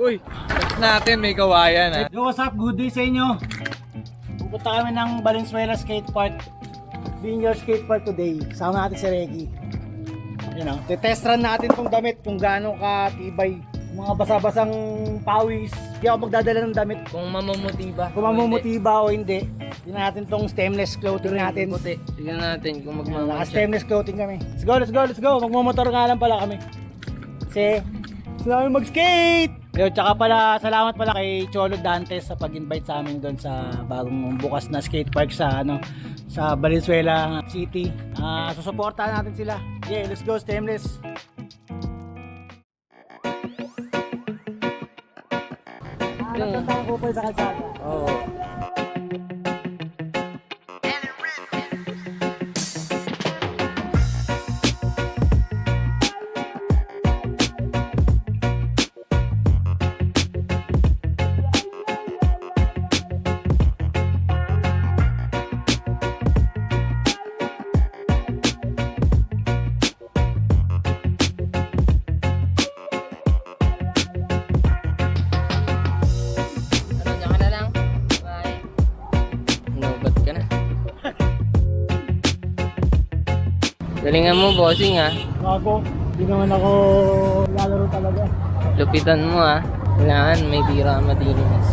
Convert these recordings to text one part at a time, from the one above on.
Uy, text natin may kawayan ha. Yo, what's up? Good day sa inyo. Pupunta kami ng Valenzuela Skate Park. Being your skate park today. Sama natin si Reggie. You know, test run natin tong damit kung gaano ka tibay. Mga basa-basang pawis. Hindi ako magdadala ng damit. Kung mamumutiba. Kung mamumutiba o hindi. Tingnan natin tong stemless clothing natin. Puti. Tignan natin kung Naka magmamahal stemless clothing kami. Let's go, let's go, let's go. Magmumotor nga lang pala kami. Kasi namin mag-skate! Yo, tsaka pala, salamat pala kay Cholo Dantes sa pag-invite sa amin doon sa bagong bukas na skate park sa ano sa Valenzuela City. Ah, susuportahan natin sila. Yeah, let's go stemless. Ah, nagtatawag ko pa sa kalsada. Oo. Ano, Galingan mo, bossing ha. Bago, hindi naman ako lalaro talaga. Lupitan mo ha. Kailangan may tira madinis.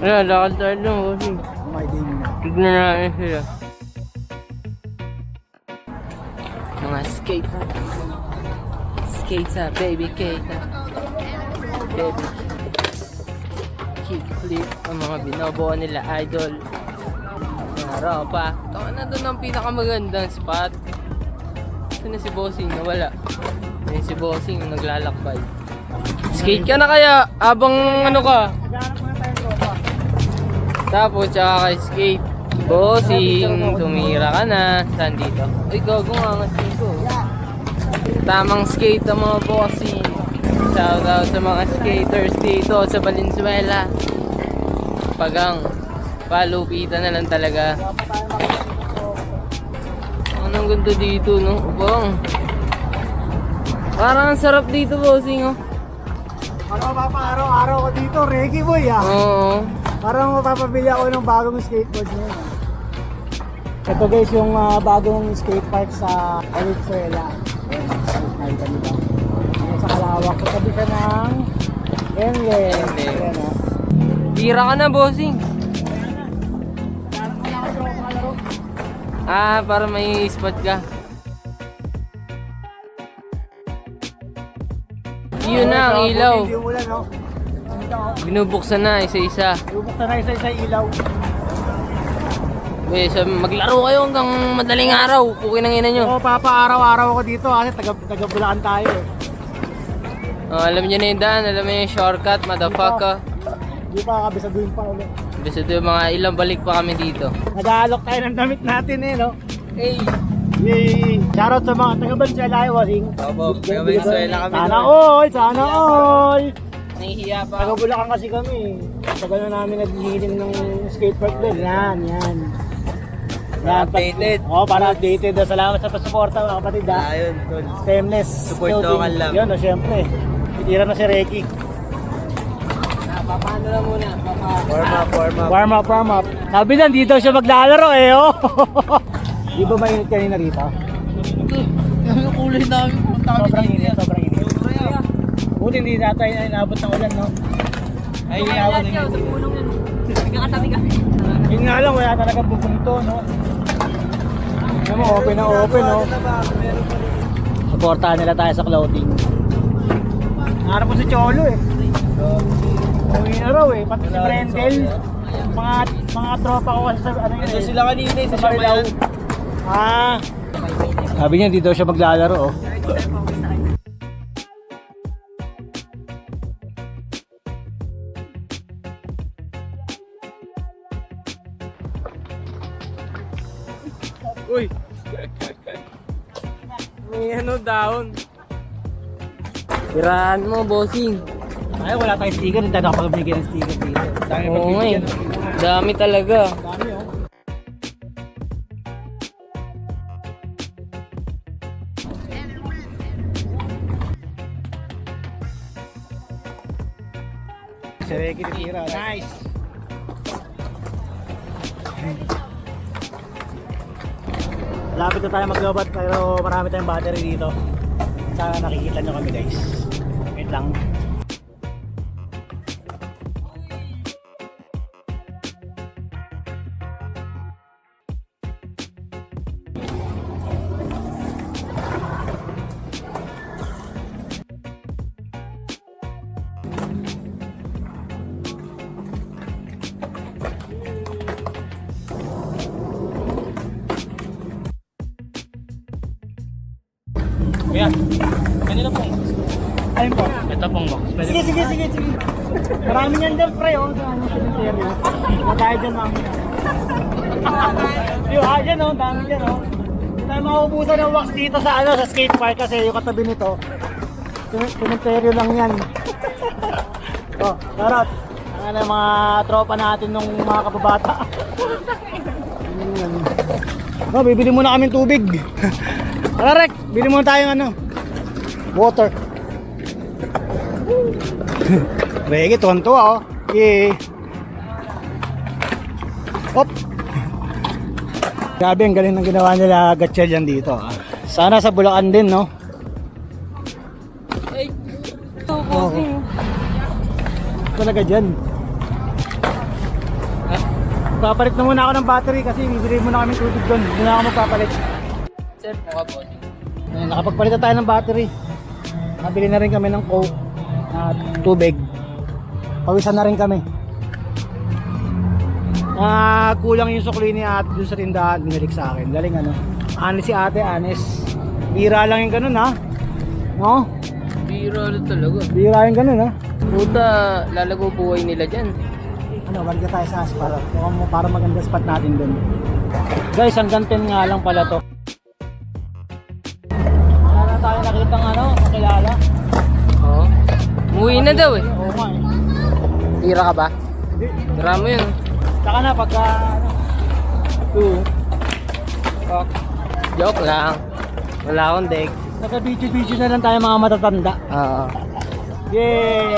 Wala, lakad tayo lang, bossing. My day muna. Tignan natin sila. Mga skate. Skate ha, baby skate ha. Baby. Kick flip. Ang mga binobuo nila, idol. Mga ropa. Taka na doon ang pinakamagandang spot. Saan na si Bossing? Nawala. Ayun si Bossing naglalakbay. Skate ka na kaya? Abang ano ka? Tapos tsaka kay skate. Bossing, tumira ka na. Saan dito? Uy, gago nga nga. Tamang skate ang mga bossing. Shout out sa mga skaters dito sa Valenzuela. Pagang, palupitan na lang talaga. Anong ganda dito, no? Bang. Parang ang sarap dito, bossing, oh. Parang mapapa-araw-araw ko dito, Reggie boy ah. Oo. Parang mapapabili ako ng bagong skateboard ngayon. Ito guys yung ah, bagong skate park sa Valenzuela. Nakita niyo ba? Sa kalawak. Katabi ka ng. Enle. Ayan ah. Tira ka na, bossing. Ah, para may spot ka. Yun na ang ilaw. Oh. Binubuksan na isa-isa. Lubok na isa-isa ilaw. Eh, so maglaro kayo hanggang madaling araw. Pukin ang ina nyo. Oo, papa-araw-araw ako dito kasi taga, taga Bulacan tayo eh. Oh, alam niyo na yung daan, alam niyo yung shortcut, motherfucker. Hindi pa kabisaduhin pa ulit. Yung mga ilang balik pa kami dito. Nag-aalok tayo ng damit natin eh no? Hey! Yay! Shoutout sa mga taga Valenzuela eh, Wasing. Opo, taga Valenzuela kami Sana all! Sana all! Nahihiya pa Taga. Bulacan kasi kami. Tagal na namin naghihiling ng skatepark doon. Yan, yan. Yan, Updated. Oo, oh, para updated. Salamat sa pasuporta mga kapatid ha. Ayun, tol. Stainless. Support local lang. Yun, o syempre. Itira na si Reki. Ah, papaano lang muna? Papa... Warm up, warm up. Warm up, warm up. Sabi na, dito siya maglalaro eh, oh. Di ba mainit kanina rito? Yung kulay namin, punta Sobrang init, sobrang init. Buti hindi na tayo inabot ng ulan, no? Ay, inabot na yun. Yun nga lang, wala talaga bubunto, no? Ano mo, open na open, no? Supportahan nila tayo sa clothing. Harap ko si Cholo, eh. Uwi na raw, eh. Pati si Brendel. Mga, mga tropa ko kasi sa, ano yun, Ito eh. sila kanina, sa Sa Marilao. Ah. Sabi niya, dito siya maglalaro, oh. Ano down. Tirahan mo, bossing. Ay, wala tayong sticker. Hindi tayo nakapagbigay ng sticker dito. Dami Oo nga eh. pagbibigyan. Dami talaga. Dami oh. Si Ricky titira. Nice! Lapit na tayo maglobat pero marami tayong battery dito. Sana nakikita nyo kami guys. Wait lang. Ayan. Kanina po. Ayun po. Ito pong box. Sige, sige, sige, sige. Marami niyan dyan, pre, oh, sa ano, cemetery. Huwag tayo dyan, ma'am. Yung, ah, dyan, oh, dami dyan, oh. Hindi tayo mauubusan ng wax dito sa, ano, sa skate park kasi yung katabi nito. cem- Cemetery lang yan. oh, charot. Ang ano, mga tropa natin nung mga kababata. Oh, bibili muna kaming tubig. Tara, Rek, bili muna tayong ano, water. Regi, tuwan-tuwa oh. Yeah. Op. Grabe, ang galing ng ginawa nila Gatchel yan dito. ah. Sana sa Bulacan din, no? Ay, ito Oo. Talaga dyan. Papalit na muna ako ng battery kasi bibili muna kami tubig doon. Hindi na ako magpapalit. Sir, mukha po. Ayun, nakapagpalit na tayo ng battery. Nabili na rin kami ng coke at tubig. Pawisan na rin kami. Ah, kulang yung sukli ni ate dun sa tindahan, binalik sa akin. Galing ano. Honest si ate, honest. Bira lang yung ganun ha. No? Biro ulit talaga. Bira yung ganun ha. Puta, lalago buhay nila dyan. Ano, balik na tayo sa asphalt. Mo para maganda spot natin dun. Guys, hanggang 10 nga lang pala to. Umuwi na daw eh. Oo nga eh. Tira ka ba? Hindi. Tira mo yun. Saka na pagka ano. Two. Fuck. Joke lang. Wala akong deck. Naka-video-video na lang tayo mga matatanda. Oo. Yay!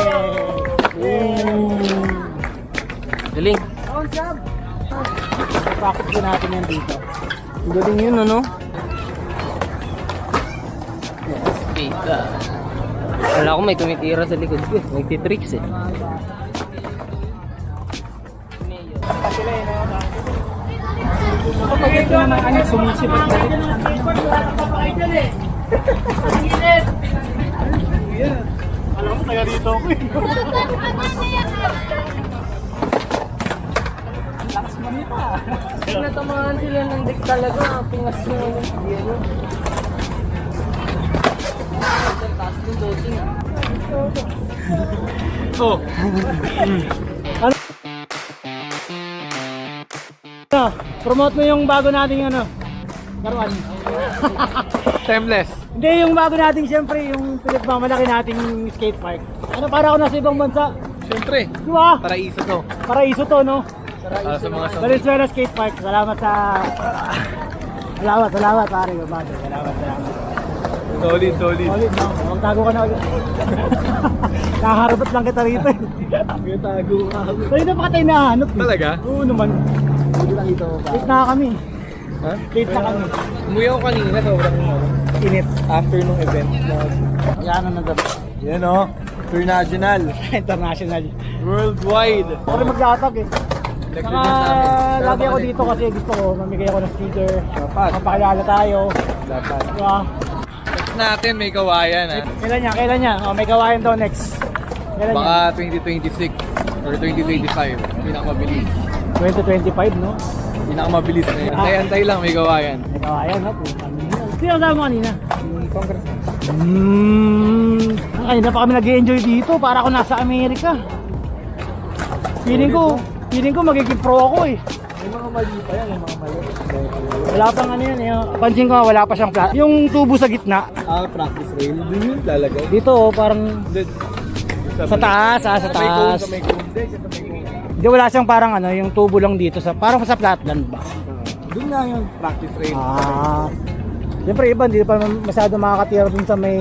Yay! Galing. On job! Practice din natin yan dito. Galing yun ano? Yes, kita. Wala ko may tumitira sa likod ko. Nagtitricks eh. Kapag ito naman, ano, sumisipat na rin. Alam mo, taga dito ako eh. Lakas manita. Natamaan sila ng deck talaga. Pingas mo. Yelo. Oh. ano? Ano? Promote mo yung bago nating ano? Laruan. Timeless. Hindi, yung bago nating siyempre, yung pinagmamalaki nating skate park. Ano, para ako nasa ibang bansa. Siyempre, Di ba? paraiso to. Paraiso to, no? Para sa mga sa Valenzuela Skate Park. Salamat sa... Salamat, salamat, pare. Babado. Salamat, salamat. Solid, solid. Ulit, no? Magtago ka na ulit. Nakaharapot lang kita rito. eh. May tago ka. Tayo na pa tayo nahanap. eh. Talaga? Oo naman. Late na kami. Ha? Late na kami. Umuwi ako kanina, sobrang ano, Init. after nung event. Yan ang nandun. Yan o, international, International. worldwide. Ako rin maglatag eh. Saka lagi ako dito kasi gusto ko mamigay ako ng sticker. Dapat. Mapakilala tayo. Dapat. Diba? Next natin, may kawayan ha. Kailan niya? Kailan niya? Oh, may gawain daw next. Kailan Baka 2026 or 2025. Pinakamabilis. niya? 2025, no? Pinakamabilis na yun. Antay-antay lang, may kawayan. May gawain, no? Sino kasama mo kanina? Yung congress. Hmm. Kanina pa kami nag-enjoy dito. Para ako nasa Amerika. Feeling ko, feeling ko magiging pro ako eh. May mga mali pa yan, may mga mali. Wala pang ano yan eh. Pansin ko wala pa siyang pla- Yung tubo sa gitna. Ah, practice rail. Dun yun lalagay. Dito oh, parang. Sa taas, ah, sa Sa may cone, taas. Sa may cone. Sa may cone. Hindi wala siyang parang ano, yung tubo lang dito sa parang sa flatland ba? Doon nga yun. Practice range. Ah. Siyempre iba, hindi pa masyado makakatira dun sa may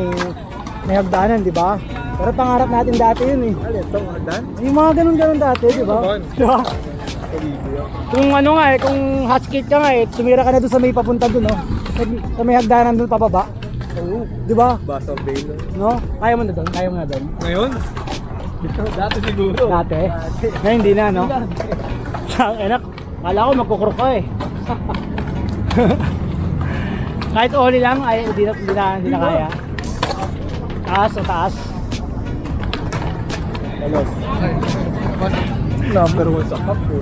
may hagdanan, di ba? Pero pangarap natin dati yun eh. Alin, itong hagdan? Yung mga ganun-ganun dati, di ba? Ganon. Kung ano nga eh, kung hot skate ka nga eh, tumira ka na doon sa may papunta doon, no? Sa, sa may hagdanan doon pababa. Oo. Di ba? Basa Bail. No? Kaya mo na doon? Kaya mo na doon? Ngayon? Dati siguro. Dati? Na hindi na, no? Sa enak, kala ko magkukurok ka eh. Kahit oli lang, ay hindi na, hindi na, hindi na kaya. Taas o taas. Talos. Number one sa cup ko.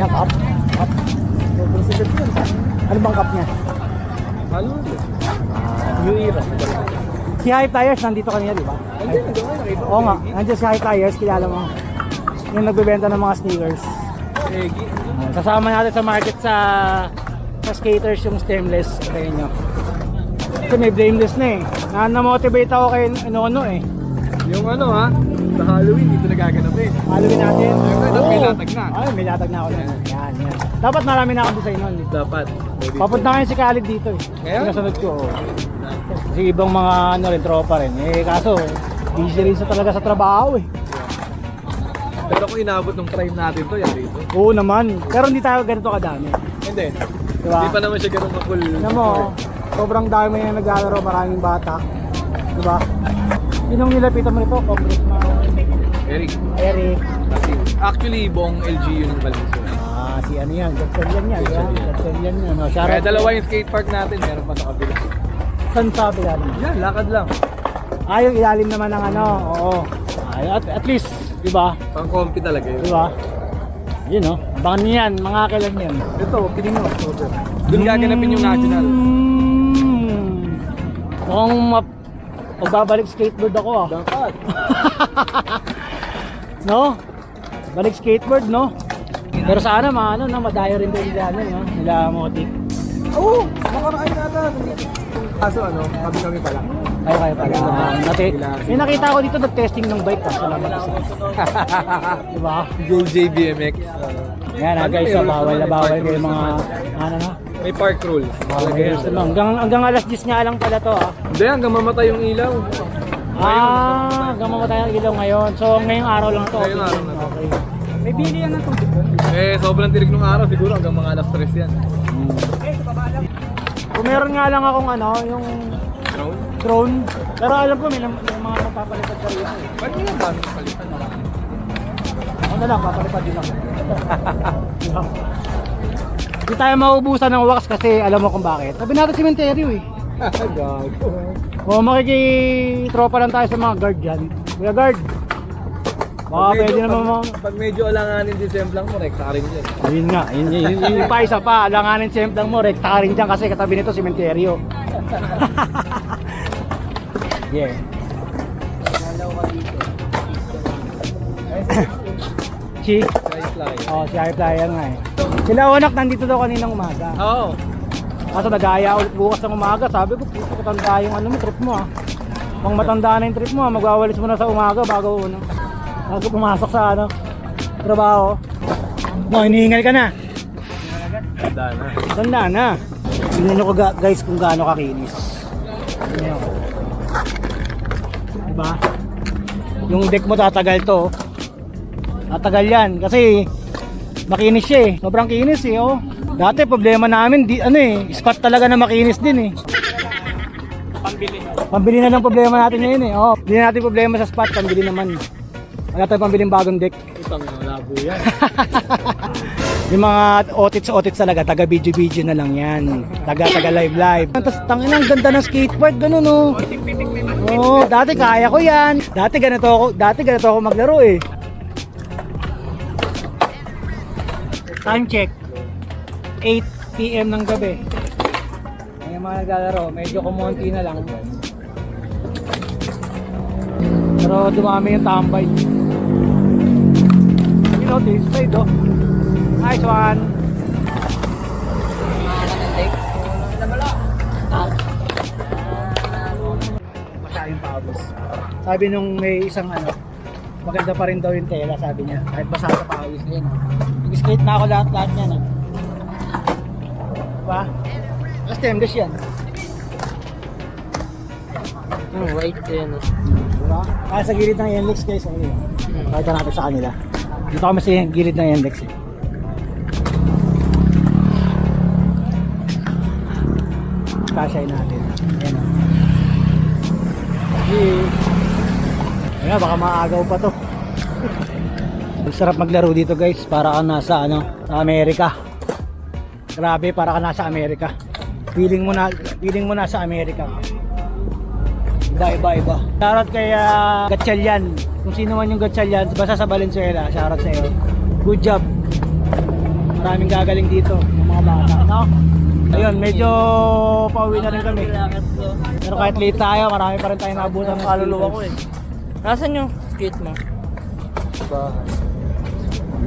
Yan, cup. Cup. Sobrang sigat yun. Ano bang cup niya? Halo. New era. Si High Tires nandito kanina, di ba? Hindi ko nakita. Oo nga, nandiyan si High Tires, kilala mo. Yung nagbebenta ng mga sneakers. Egi. Uh, Sasama natin sa market sa sa skaters yung stemless kaya nyo. Kasi may blameless na eh. Na na-motivate ako kay Nono eh. Yung ano ha, sa Halloween, dito nagaganap eh. Halloween natin. Siyempre, dapat may latag na. Ay, may latag na ako nun. Yan, yan. Dapat marami na akong design nun. eh. Dapat. Papunta ngayon si Khalid dito eh. Ngayon? Sinasunod ko. oh. Kasi ibang mga ano rin, tropa rin. Eh kaso, busy rin sa talaga sa trabaho eh. Pero kung inabot ng prime natin to, yari ito. Oo naman. Pero hindi tayo ganito kadami. Hindi. Diba? Hindi pa naman siya ganun kakul. Alam mo, sobrang dami na naglalaro, maraming bata. Diba? Yun ang nilapitan mo nito, Congressman Eric. Eric. Actually, buong LG yun yung Valenzuela. Ah, si ano yan, Jackson yan yan. Yan, Jackson yan yan. No? Shout Kaya out. dalawa yung skate park natin, meron pa sa kabila. Saan sa ilalim? Yan, lakad lang. Ah, yung ilalim naman ng ano, oo. Ay, at, at least, di ba? Pang comfy talaga yun. Di ba? Yun no, abangan niyo yan, mga kailan yan. Ito, piling mo. Doon gaganapin yung national. Mm. Mukhang map... Magbabalik skateboard ako ah. Dapat. no? Balik skateboard, no? Pero sana ano, no, madayo rin din nila, ano, no? Nila Motik. Oo, makakain natin. Kaso ano, kami kami pala. Kayo kayo pala. Uh, nati, may nakita ko dito nag-testing ng bike pa. Salamat isa. diba? Go JBMX. Yan ah, guys, so, bawal na bawal kayo mga, ano na? May park. Bawal Talaga yan. Hanggang, hanggang alas 10 nga lang pala to ah. Hindi, hanggang mamatay yung ilaw. Ah, hanggang mamatay ang ilaw ngayon. So ngayong araw lang to. Ngayong araw na to. Okay. May bili yan ng tubig doon. Eh, sobrang tirig nung araw, siguro hanggang mga alas 3 yan. Kung meron nga lang akong ano, yung Drone? drone. Pero alam ko may, may mga magpapalipad ka rin. eh. Ba't nyo yung palitan? Ako na lang, papalipad din ako. Hindi tayo maubusan ng wax kasi alam mo kung bakit. Sabi natin sementeryo eh. Gago. O makikitropa lang tayo sa mga guard dyan. Kuya guard. Baka Pag medyo- pwede naman mga... Pag medyo alanganin December lang mo, rekta rin yan. Ayun nga, yun, yun, yun, yun pa isa pa, alanganin semplang mo, rekta ka rin dyan kasi katabi nito sementeryo. yeah. Si, Nice fly. oh, si High Flyer nga eh. Sila anak nandito daw kaninang umaga. Oo. Kaso nagaya ulit bukas ng umaga. Sabi ko, puto matanda yung ano mo, trip mo ah. Pang matanda na yung trip mo ah, magwawalis mo na sa umaga bago ano. Bago pumasok sa ano, trabaho. No, hinihingal ka na. Ganda na. Tanda na. Tingnan nyo ko guys kung gaano kakinis. Tingnan nyo. Diba? Yung deck mo tatagal to. Tatagal yan. Kasi makinis siya eh. Sobrang kinis eh. Oh. Dati problema namin, di, ano eh, spot talaga na makinis din eh. Pambili. Pambili na lang problema natin ngayon eh. Oh, hindi na natin problema sa spot, pambili naman. Wala tayong pambiling bagong deck. Utang na labo yan. Yung mga otits-otits talaga, taga video-video na lang yan. Taga taga live-live. Tapos tangin ang ganda ng skateboard, ganun oh. Oo, dati kaya ko yan. Dati ganito ako, dati ganito ako maglaro eh. Time check. 8 PM ng gabi. May mga naglalaro, medyo kumonti na lang. Pero dumami yung tambay. You know, this side oh. Nice one. Sabi nung may isang ano, maganda pa rin daw yung tela, sabi niya. Kahit basa sa pawis na yun. Nag-skate na ako lahat-lahat niyan. Eh. Diba? Tapos stainless yan. Yung white yun. oh. Diba? Kaya sa gilid ng NLEX guys, yun? Hmm. Pakita natin sa kanila. Dito kami sa gilid ng NLEX. Eh. Kashay natin. Ayan o. Yeah. Ayan, baka maagaw pa to. Ang sarap maglaro dito guys, para ka nasa ano, sa Amerika. Grabe, para ka nasa Amerika. Feeling mo na, feeling mo nasa Amerika. Iba, iba, iba. Shoutout kay uh, Gatchalian. Kung sino man yung Gatchalian, basta sa Valenzuela, shoutout sa iyo. Good job. Maraming gagaling dito, ng mga bata, no? Ayun, medyo pauwi na rin kami. Pero kahit late tayo, marami pa rin tayo naabutan ng kaluluwa ko eh. Nasaan yung skate mo? Ba?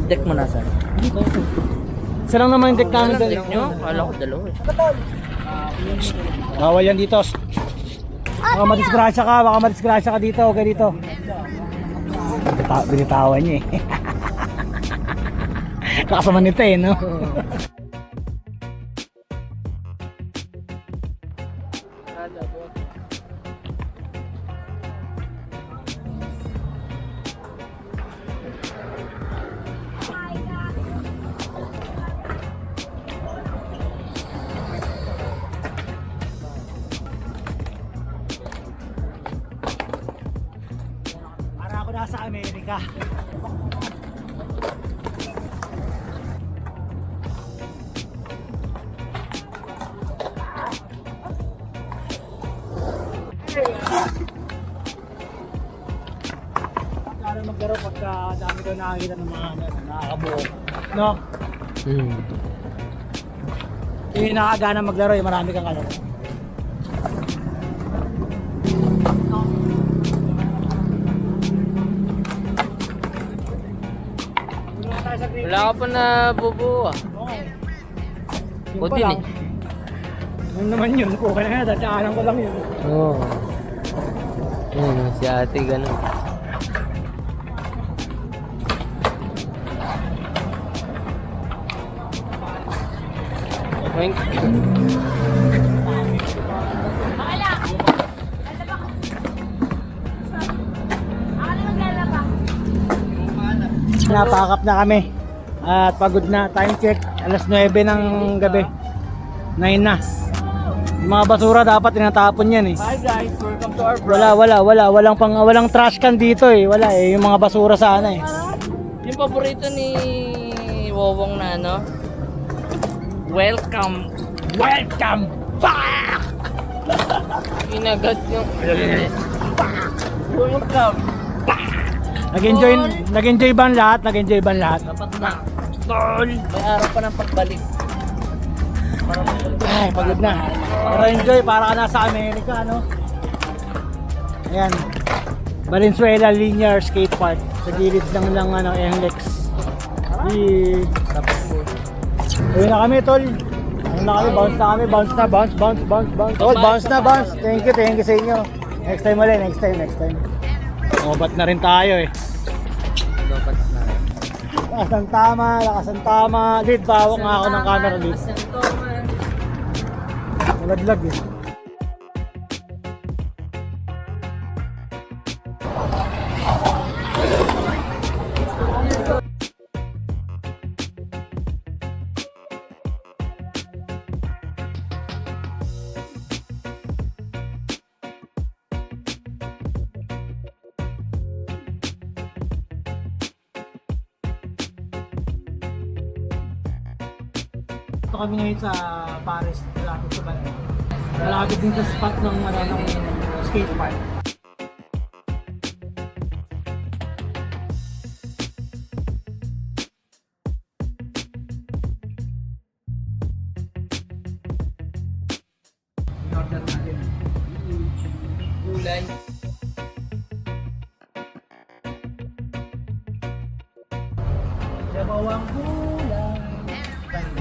Deck mo nasaan? Isa lang naman yung deck namin doon. deck nyo? Kala ko dalawa eh. Bawal yan dito. Baka madisgrasya ka, baka madisgrasya ka dito, okay dito. Binita- Binitawan niya eh. Nakasama nito eh, no? Amerika. Para maglaro pagka dami daw nakakita ng mga ano, nakakabuo. No? Hmm. Yung nakagana maglaro, yung marami kang kalaro. Wala ka pa na bubuo ah. Yun Buti pa lang. eh. Yun naman yun, okay na yan, dadaanan ko lang yun. Oo. Ayun, si ate ganun. Oink. Napakap na kami. At pagod na. Time check. Alas 9 ng gabi. 9 na. Yung mga basura dapat tinatapon yan eh. Hi guys, welcome to our Wala, wala, wala. Walang, pang, walang trash can dito eh. Wala eh. Yung mga basura sana eh. Yung paborito ni Wowong na ano? Welcome. Welcome back! Inagat yung... Welcome. Nag-enjoy, nag-enjoy ba ang lahat? Nag-enjoy ba ang lahat? Dapat na. Tol. May araw pa ng pagbalik. Ay, pagod na. Pero enjoy, para ka nasa Amerika, no? Ayan. Valenzuela Linear Skate Park. Sa gilid lang ng ano, NLEX. Di... Uwi na kami, tol. Ano na kami, bounce na kami, bounce na, bounce, bounce, bounce, bounce. Tol, bounce na, bounce. Thank you, thank you sa inyo. Next time ulit, next time, next time. Obat na rin tayo eh. Dapat na. Lakas ng tama, lakas ng tama. Lead, bawak nga ako ng camera lead. Malaglag eh. Kami ngayon sa Paris, malapit sa Balan. Malapit din sa spot ng, ano, ng skate park. In-order natin. Gulay. Yabawang gulay.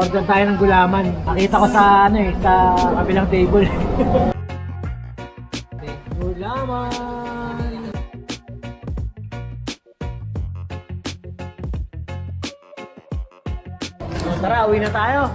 Order tayo ng gulaman. Nakita ko sa ano eh, sa kabilang table. gulaman! Tara, uwi na tayo.